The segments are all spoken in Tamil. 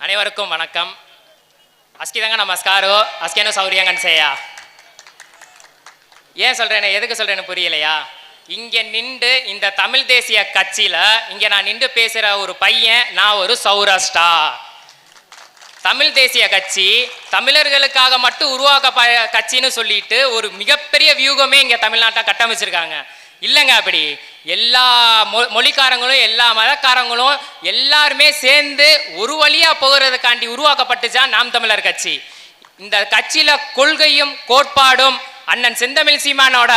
அனைவருக்கும் வணக்கம். அஸ்கிதங்க நமஸ்காரோ அஸ்கேனோ சௌரியங்கன் செய்யா ஏன் சொல்றேன்னு எதுக்கு சொல்கிறேன்னு புரியலையா? இங்கே நின்று இந்த தமிழ் தேசிய கட்சியில் இங்கே நான் நின்று பேசுகிற ஒரு பையன் நான் ஒரு சௌராஷ்டா தமிழ் தேசிய கட்சி தமிழர்களுக்காக மட்டும் உருவாக்க ப- கட்சின்னு சொல்லிட்டு ஒரு மிகப்பெரிய வியூகமே இங்கே தமிழ்நாட்டை கட்டமைச்சிருக்காங்க. இல்லைங்க அப்படி. எல்லா மொ மொழிக்காரங்களும் எல்லா மதக்காரங்களும் எல்லாருமே சேர்ந்து ஒரு வழியாக போகிறதுக்காண்டி உருவாக்கப்பட்டுச்சான் நாம் தமிழர் கட்சி. இந்த கட்சியில் கொள்கையும் கோட்பாடும் அண்ணன் செந்தமிழ் சீமானோட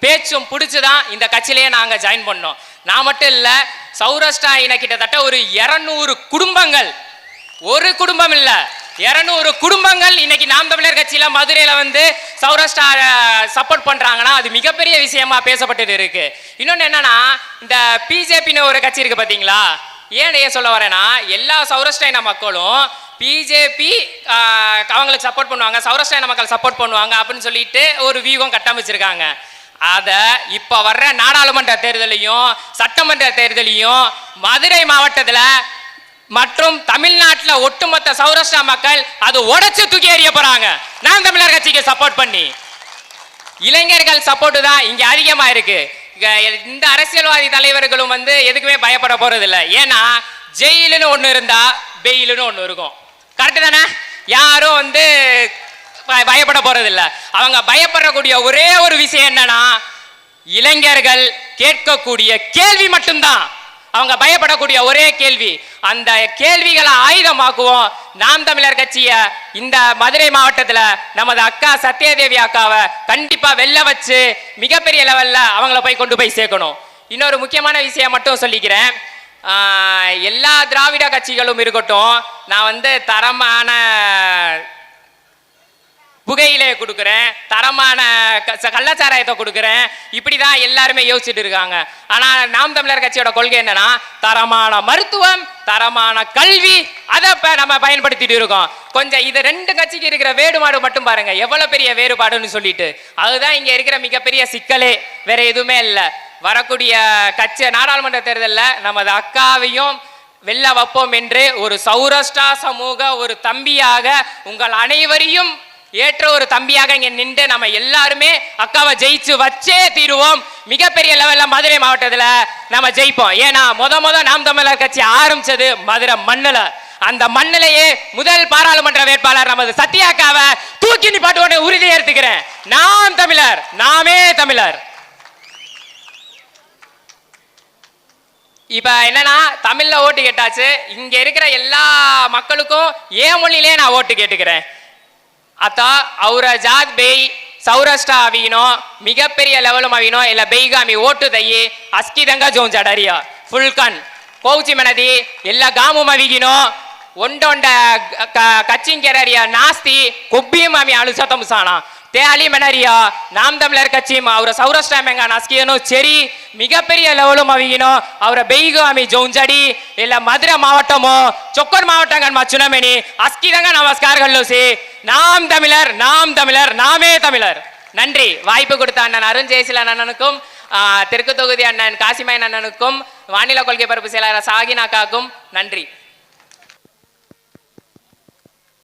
பேச்சும் பிடிச்சுதான் இந்த கட்சியிலேயே நாங்கள் ஜாயின் பண்ணோம். நான் மட்டும் இல்லை சௌராஷ்டிரா இன கிட்டத்தட்ட ஒரு இரநூறு குடும்பங்கள். ஒரு குடும்பம் இல்லை. இருநூறு குடும்பங்கள் இன்னைக்கு நாம் தமிழர் கட்சியில மதுரையில வந்து சௌராஷ்டிரா சப்போர்ட் பண்றாங்கன்னா அது மிகப்பெரிய விஷயமா பேசப்பட்டது இருக்கு. இன்னொன்னு என்னன்னா இந்த பிஜேபின்னு ஒரு கட்சி இருக்கு பாத்தீங்களா? ஏன் ஏன் சொல்ல வரேன்னா எல்லா சௌராஷ்டிரா மக்களும் பிஜேபி அவங்களுக்கு சப்போர்ட் பண்ணுவாங்க சௌராஷ்டிரா மக்கள் சப்போர்ட் பண்ணுவாங்க அப்படின்னு சொல்லிட்டு ஒரு வியூகம் கட்டமைச்சிருக்காங்க. அதை இப்போ வர்ற நாடாளுமன்ற தேர்தலையும் சட்டமன்ற தேர்தலையும் மதுரை மாவட்டத்தில் மற்றும் தமிழ்நாட்டில் ஒட்டுமொத்த சௌராஷ்டிரா மக்கள் அது உடைச்சு தூக்கி எறிய போறாங்க. நான் தமிழர் கட்சிக்கு சப்போர்ட் பண்ணி. இளைஞர்கள் சப்போர்ட் தான் இங்க அதிகமா இருக்கு. இந்த அரசியல்வாதி தலைவர்களும் வந்து எதுக்குமே பயப்பட போறது இல்லை ஏன்னா ஜெயிலுன்னு ஒன்று இருந்தா பெயிலுன்னு ஒன்று இருக்கும். கரெக்டு தானே? யாரும் வந்து பயப்பட போறது இல்லை அவங்க பயப்படக்கூடிய ஒரே ஒரு விஷயம் என்னன்னா இளைஞர்கள் கேட்கக்கூடிய கேள்வி மட்டும்தான். அவங்க பயப்படக்கூடிய ஒரே கேள்வி அந்த கேள்விகளை ஆயுதமாக்குவோம். நாம் தமிழர் கட்சிய இந்த மதுரை மாவட்டத்தில் நமது அக்கா சத்யதேவி அக்காவை கண்டிப்பா வெல்ல வச்சு மிகப்பெரிய லெவல்ல அவங்கள போய் கொண்டு போய் சேர்க்கணும். இன்னொரு முக்கியமான விஷயம் மட்டும் சொல்லிக்கிறேன். எல்லா திராவிட கட்சிகளும் இருக்கட்டும் நான் வந்து தரமான புகையிலே கொடுக்குறேன் தரமான கள்ளச்சாராயத்தை கொடுக்குறேன். இப்படி தான் எல்லாருமே யோசிச்சுட்டு இருக்காங்க. ஆனால் நாம் தமிழர் கட்சியோட கொள்கை என்னன்னா தரமான மருத்துவம் தரமான கல்வி அதை இப்போ நம்ம பயன்படுத்திட்டு இருக்கோம். கொஞ்சம் இது ரெண்டு கட்சிக்கு இருக்கிற வேறுபாடு மட்டும் பாருங்க. எவ்வளவு பெரிய வேறுபாடுன்னு சொல்லிட்டு. அதுதான் இங்க இருக்கிற மிகப்பெரிய சிக்கலே. வேற எதுவுமே இல்லை. வரக்கூடிய கட்சி நாடாளுமன்ற தேர்தலில் நமது அக்காவையும் வெல்ல வைப்போம் என்று ஒரு சௌராஷ்டிரா சமூக ஒரு தம்பியாக உங்கள் அனைவரையும் ஏற்ற ஒரு தம்பியாக இங்கே நின்று நம்ம எல்லாருமே அக்காவை ஜெயிச்சு வச்சே தீருவோம். மிகப்பெரிய லெவலில் மதுரை மாவட்டத்தில் நம்ம ஜெயிப்போம். ஏன்னா முத முத நாம் தமிழர் கட்சி ஆரம்பிச்சது மதுரை மண்ணில். அந்த மண்ணிலேயே முதல் பாராளுமன்ற வேட்பாளர் நமது சத்யாக்காவை தூக்கி நிப்பாட்டு உறுதி ஏற்றுக்கிறேன் நாம் தமிழர் நாமே தமிழர். இப்போ என்னன்னா தமிழில் ஓட்டு கேட்டாச்சு. இங்கே இருக்கிற எல்லா மக்களுக்கும் ஏன் மொழியிலே நான் ஓட்டு கேட்டுக்கிறேன். ಅತ ಅವರ ಜಾತ್ ಬೇಯ್ ಸೌರಾಷ್ಟ್ರ ಅವಿನೋ ಮಿಗಪೆರಿಯ ಲೆವೆಲ್ ಅವಿನೋ ಇಲ್ಲ ಬೇಯ್ಗಾಮಿ ಓಟು ದಯ್ಯಿ ಅಸ್ಕಿದಂಗ ಜೋನ್ ಜಡರಿಯ ಫುಲ್ ಕನ್ ಪೌಚಿ ಮೆನದಿ ಎಲ್ಲ ಗಾಮು ಮವಿಗಿನೋ ಒಂಡೊಂಡ ಕಚ್ಚಿಂಕೆರರಿಯ ನಾಸ್ತಿ ಕೊಬ್ಬಿ ಮಾಮಿ ಅಳು ಸತಂಸಾಣ தேலி மெனரியா நாம் தமிழர் கட்சியும் அவரை சௌராஷ்டிரா மெங்கா நஸ்கியனும் சரி மிகப்பெரிய லெவலும் அவிகினோ அவரை பெய்காமி ஜோஞ்சடி இல்ல மதுரை மாவட்டமோ சொக்கன் மாவட்டங்கள் மச்சுனமெனி அஸ்கிதங்க நமஸ்காரங்கள் சி நாம் தமிழர் நாம் தமிழர் நாமே தமிழர். நன்றி. வாய்ப்பு கொடுத்த அண்ணன் அருண் ஜெயசீலன் அண்ணனுக்கும் தெற்கு தொகுதி அண்ணன் காசிமயன் அண்ணனுக்கும் வானிலை கொள்கை பரப்பு செயலாளர் சாகினாக்காக்கும் நன்றி.